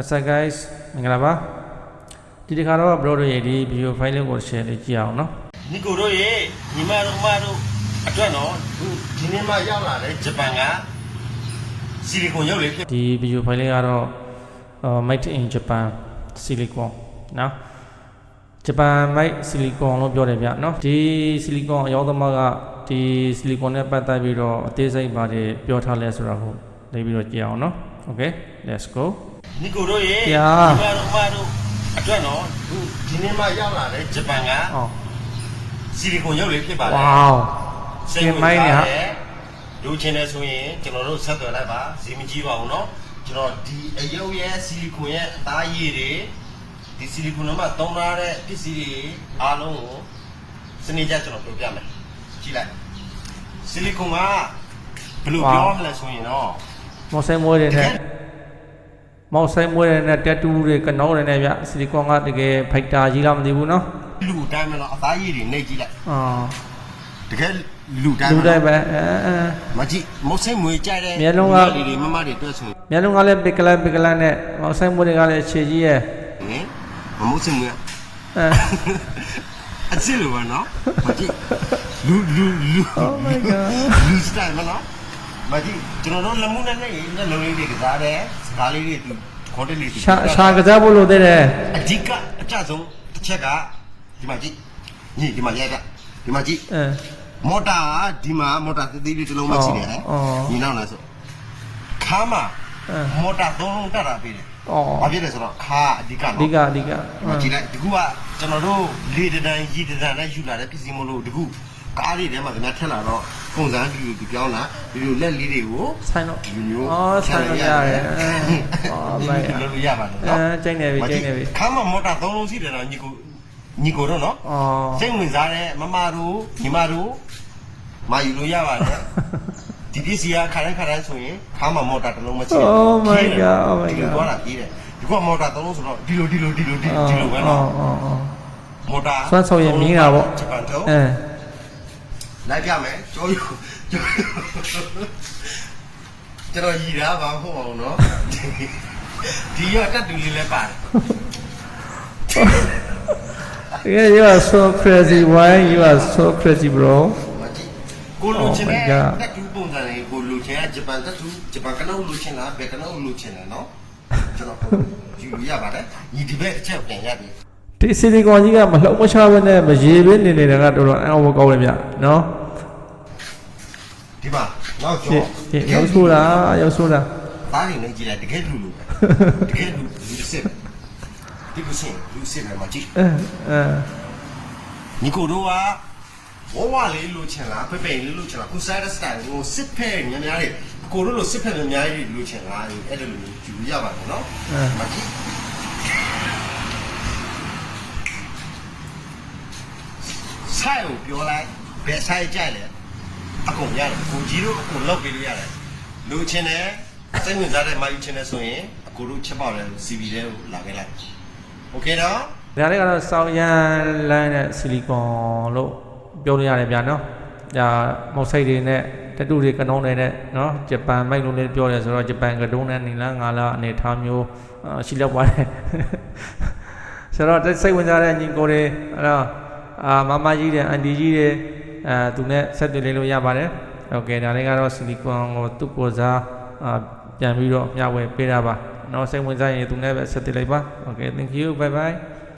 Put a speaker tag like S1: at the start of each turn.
S1: What's up guys မင်္ဂလာပါဒီတစ်ခါတော့ bro တို့ရဲ့ဒီ video file လေးကို share လေးကြည့်အောင်နော်
S2: နီကိုတို့ရဲ့ညီမတို့အမတို့အတွက်တော့ဒီဒီနေ့မှရောက်လာတဲ့ဂျပန်ကဆီလီကွန်ရုပ်လေးဖြစ်
S1: ဒီ video file လေးကတော့အာ made in Japan silicon နော် Japan made silicon လို့ပြောတယ်ဗျနော်ဒီ silicon အရောသမားကဒီ silicon နဲ့ပတ်သက်ပြီးတော့အသေးစိတ်ပါတယ်ပြောထားလဲဆိုတော့ဟုတ်နေပြီးတော့ကြည့်အောင်နော် okay let's go
S2: နီကိုတို့ရဲ့
S1: ဗျာ
S2: ညီမတို့အမတို့အတွက်တော့ဒီဒီနေ့မှရောက်လာတဲ့ဂျပန်က
S1: အော်
S2: ဆီလီကွန်ရုပ်လေးဖြစ်ပါတယ်
S1: wow
S2: စိတ်ဝင်စားတယ်လူချင်းနေဆိုရင်ကျွန်တော်တို့ဆက်သွယ်လိုက်ပါဈေးမကြီးပါဘူးเนาะကျွန်တော်ဒီအယုတ်ရဲ့ဆီလီကွန်ရဲ့အသားရည်တွေဒီဆီလီကွန်မှာသုံးထားတဲ့ပစ္စည်းတွေအားလုံးကိုစနေကြကျွန်တော်ပြောပြမယ်ကြည့်လိုက်ဆီလီကွန်ကဘယ်လိုပြောမလဲဆိုရင်တော့
S1: မော်ဆိုင်မွေးတွေနဲ့ မော်ဆိုင်မွေးတွေနဲ့တက်တူတွေကနောတွေနဲ့ဗျဆီလီကွန်ကတကယ်ဖိုက်တာကြီးလားမသိဘူးနော်
S2: လူတိုင်းမလို့အသားရည်တွေနှိပ်ကြည့်လိုက်
S1: အာ
S2: တကယ်လူတိုင်း
S1: လူတိုင်းပဲအဲအဲ
S2: မကြည့်မုတ်စိတ်မွေးကြတဲ့
S1: မျက်လုံးက
S2: လူတွေမမတွေတွေ့ဆိုရင်
S1: မျက်လုံးကလည်းပစ်ကလန်ပစ်ကလန်နဲ့မော်ဆိုင်မွေးတွေကလည်းအခြေကြီးရဲ့
S2: ဟင်မမုတ်စိတ်မွေး
S1: အဲ
S2: အစ်စ်လိုပါနော်မကြည့်လူလူလူ
S1: Oh my god
S2: လူစတိုင်မနော် မကြည့်ကျွန်တော်တို့လက်မှုနဲ့နဲ့လက်လုံးလေးတွေကစားတယ်စကားလေးတွေသူခေါ်တယ်လေးသူ
S1: ရှာရှာကစားဖို့လိုသေးတယ်
S2: အဓိကအကြဆုံးတစ်ချက်ကဒီမှာကြည့်ညီဒီမှာရိုက်ကဒီမှာကြည့်
S1: အဲ
S2: မော်တာကဒီမှာမော်တာသေးသေးလေးတစ်လုံးမှရှိတယ်
S1: အော်
S2: ညီနောက်လာဆိုခါမှာ
S1: အဲ
S2: မော်တာသုံးလုံးတက်တာပေးတယ်
S1: အော်
S2: ဘာဖြစ်လဲဆိုတော့ခါအဓိက
S1: အ
S2: နော်
S1: ဓိကအဓိက
S2: မကြည့်လိုက်ဒီခုကကျွန်တော်တို့လေတဒန်ရီတဒန်နဲ့ယူလာတဲ့ပစ္စည်းမလို့ဒီခု ကားလေးထဲမှာခင်ဗျာထက်လာတော့ပုံစံဒီလိုဒီပြောင်းလာဒီလိုလက်လေးတွေကို
S1: ဆိုင်တော့
S2: ဒီမျိုး
S1: အော်ဆိုင်တော့ရတယ်အဲအော်
S2: ဒီ
S1: မိုင်
S2: လိုလိုရပါတယ်
S1: အဲ
S2: နော်
S1: ကျိုင်းနေပြီကျိုင်းနေပြီ
S2: ခါမှာမော်တာသုံးလုံးရှိတယ်တော့ညီကိုညီကိုတော့နော်
S1: အော်
S2: စိတ်ဝင်စားတဲ့မမတို့ညီမတို့မယူလို့ရပါတယ်ဒီပစ္စည်းကခါတိုင်းခါတိုင်းဆိုရင်ခါမှာမော်တာတစ်လုံးမချင်
S1: Oh my god oh my
S2: ဒီလို
S1: god
S2: သွားတာကြီးတယ်ဒီကမော်တာသုံးလုံးဆိုတော့ဒီလိုဒီလိုဒီလိုဒီလို
S1: အော်
S2: ဒီလိုပဲ
S1: အော်
S2: နော်
S1: အော်အော်
S2: မော်တာ
S1: စွမ်းဆောင်ရည်မြင်တာပေါ့
S2: ဂျပန်တော့
S1: အဲ
S2: လိုက်ပြမယ်ကြောယူကြောယူကျွန်တော်ရည်တာပါမဟုတ်ပါဘူးနော်ဒီရတက်တူလေးလည်းပါတယ်
S1: Yeah, you are so crazy. Why you are so crazy, bro?
S2: မကြည့်ကိုလူချင်းနဲ့
S1: Oh my god
S2: တက်တူပုံစံလေးကိုလူချင်းကဂျပန်တက်တူဂျပန်ကနုတ်လူချင်းလားဘယ်ကနုတ်လူချင်းလဲနော်ကျွန်တော်ယူရပါတယ်ညီဒီဘက်အချက်ပြန်ရပြီ
S1: ဒီစီလီကွန်ကြီးကမလှုပ်မရှားဘဲနဲ့မရေဘဲနေနေတာကတော်တော်အံ့ဩကောင်းတယ်ဗျနော်
S2: ဒီမှာနောက်
S1: ဖြ
S2: ကျော်
S1: စ်ဖြစ်ရောက်ဆိုတာရောက်ဆိုတာ
S2: သားနေနေကြည့်လိုက်တကယ်လူလူပဲတကယ်လူလူစစ်ဒီကုစင်လူစစ်ပဲမကြည့်
S1: အဲအဲ
S2: ညီကိုတို့ကဝဝလေးလိုချင်လားဖက်ဖက်လေးလိုချင်လားကိုစားတဲ့စတိုင်ကိုစစ်ဖက်များများလေးကိုတို့လိုစစ်ဖက်များများလေးလိုချင်လားအဲ့ဒါလိုယူရပါတယ်နော်မကြည့်ဆိုင်ကိုပြောလိုက်ဘယ်ဆိုင်ကြိုက်လဲ အကုန်ရတယ်ကိုကြီးတို့အကုန်လောက်ပေးလို့ရတယ်လိုချင်တယ်စိတ်ဝင်စားတဲ့မာယူချင်တယ်ဆိုရင်အကိုတို့ချက်ပေါက်တယ် CV ထဲကိုလာခဲ့လိုက်โอเคနော်
S1: ဒါလေးကတော့စောင်းရန်လန်းတဲ့စီလီကွန်လို့ပြောလို့ရတယ်ဗျာနော်ဒါမောက်ဆိုင်တွေနဲ့တတူတွေကနုံးတွေနဲ့နော်ဂျပန်မိုက်လို့လည်းပြောတယ်ဆိုတော့ဂျပန်ကတုံးနဲ့နေလားငါလားအနေထားမျိုးအာရှိလောက်ပါတယ် ဆိုတော့စိတ်ဝင်စားတဲ့ညီကိုတွေအဲ့တော့အာမမကြီးတဲ့အန်တီကြီးတွေ အဲသူနဲ့ဆက်သွယ်လေးလို့ရပါတယ်။ဟုတ်ကဲ့ဒါလေးကတော့ဆီလီကွန်ကိုသူ့ကိုစားပြန်ပြီးတော့မျှဝေပေးတာပါ။နော်စိတ်ဝင်စားရင်သူနဲ့ပဲဆက်သွယ်လိုက်ပါ။ Okay thank you bye bye